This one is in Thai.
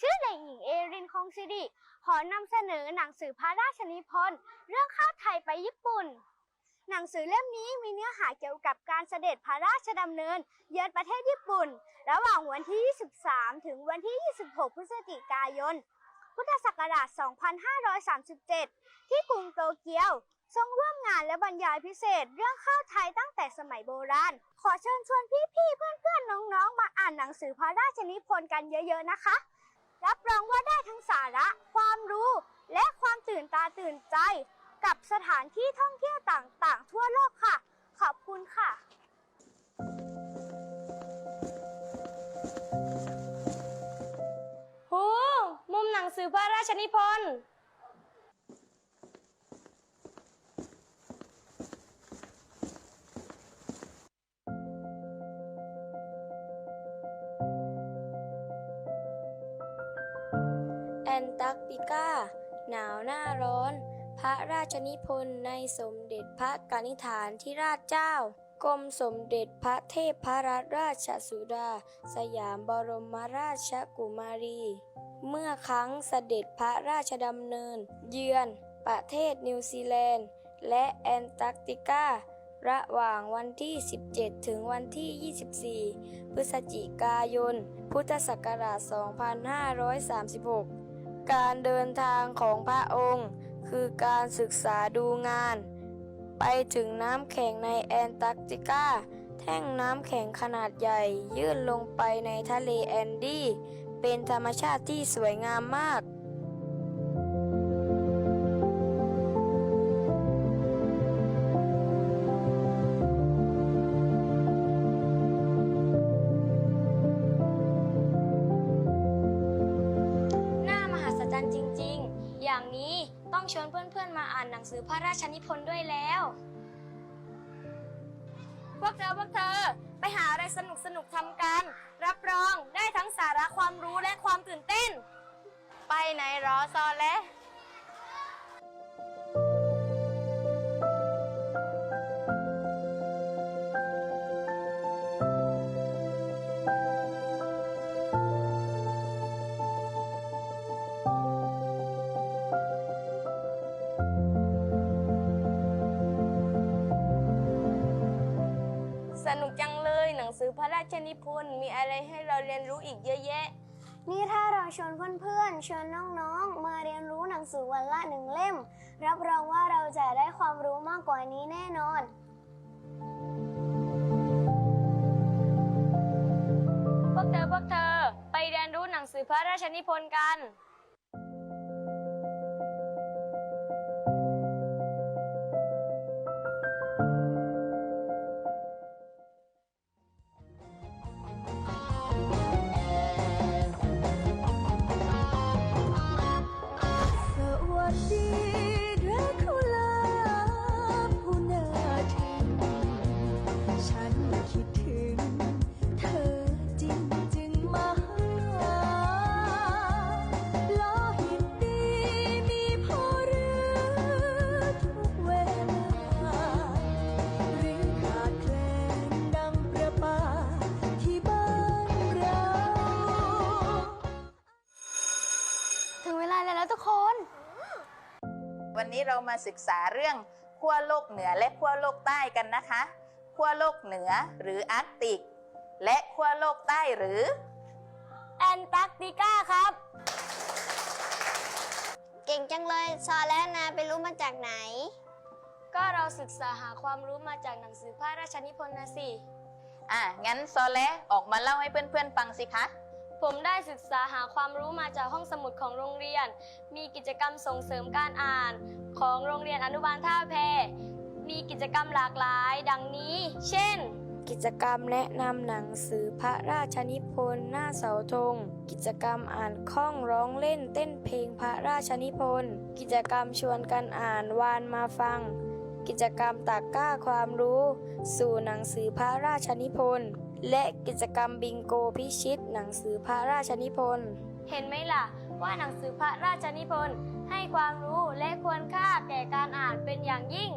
ชื่อเด็กหญิงเอรินคงสิริขอนำเสนอหนังสือพระราชนิพนธ์เรื่องข้าวไทยไปญี่ปุ่น หนังสือเล่มนี้มีเนื้อหาเกี่ยวกับการเสด็จพระราชดำเนิน เยือนประเทศญี่ปุ่น ระหว่างวันที่ 23 ถึงวันที่ 26 พฤศจิกายน พุทธศักราช 2537 ที่กรุงโตเกียวทรงร่วมงานและบรรยายพิเศษ เรื่องข้าวไทยตั้งแต่สมัยโบราณ ขอเชิญชวนพี่ๆ เพื่อนๆ น้องๆ มาอ่านหนังสือพระราชนิพนธ์กันเยอะๆ นะคะ รับรองว่าได้ทั้งสาระ ความรู้ และความตื่นตาตื่นใจ กับสถานที่ท่องเที่ยวต่างๆ ทั่วโลกค่ะ ขอบคุณค่ะหูมุมหนังสือพระราชนิพนธ์ นตาร์กติกา หนาวหน้าร้อน พระราชนิพนธ์ในสมเด็จพระกนิษฐานที่ราชเจ้ากรมสมเด็จพระเทพรรัตนราชสุดา สยามบรมราชกุมารี เมื่อครั้งเสด็จพระราชดำเนิน เยือนประเทศนิวซีแลนด์ และแอนตาร์กติกา ระหว่างวันที่ 17 ถึงวันที่ 24 พฤศจิกายน พุทธศักราช 2536 การเดินทางของพระองค์ คือการศึกษาดูงาน ไปถึงน้ำแข็งในแอนตาร์กติกา แท่งน้ำแข็งขนาดใหญ่ ยื่นลงไปในทะเลแอนดี เป็นธรรมชาติที่สวยงามมาก มาอ่านหนังสือพระราชนิพนธ์ด้วยแล้ว พวกเธอพวกเธอไปหาอะไรสนุกสนุกทำกัน รับรองได้ทั้งสาระความรู้และความตื่นเต้น ไปไหนรอซอและ สือพระราชนิพนธ์มีอะไรให้เราเรียนรู้อีกเยอะแยะ นี่ถ้าเราชวนเพื่อนๆ ชวนน้องๆ มาเรียนรู้หนังสือวันละหนึ่งเล่ม รับรองว่าเราจะได้ความรู้มากกว่านี้แน่นอน พวกเธอพวกเธอไปเรียนรู้หนังสือพระราชนิพนธ์กัน แล้วทุกคน วันนี้เรามาศึกษาเรื่องขั้วโลกเหนือและขั้วโลกใต้กันนะคะขั้วโลกเหนือหรืออาร์กติก และขั้วโลกใต้หรือแอนตาร์กติกาครับ เก่งจังเลยซอและนาไปรู้มาจากไหน ก็เราศึกษาหาความรู้มาจากหนังสือพระราชนิพนธ์นะสิ อะ งั้นซอและออกมาเล่าให้เพื่อนๆฟังสิคะ ผมได้ศึกษาหาความรู้มาจากห้องสมุดของโรงเรียน มีกิจกรรมส่งเสริมการอ่าน ของโรงเรียนอนุบาลท่าแพ มีกิจกรรมหลากหลาย ดังนี้ เช่น กิจกรรมแนะนำหนังสือพระราชนิพนธ์หน้าเสาธง กิจกรรมอ่านข้องร้องเล่นเต้นเพลงพระราชนิพนธ์ กิจกรรมชวนกันอ่านวานมาฟัง กิจกรรมตักกล้าความรู้ สู่หนังสือพระราชนิพนธ์ และกิจกรรมบิงโกพิชิต หนังสือพระราชนิพนธ์ เห็นไหมล่ะ ว่าหนังสือพระราชนิพนธ์ให้ความรู้และควรค่าแก่การอ่านเป็นอย่างยิ่ง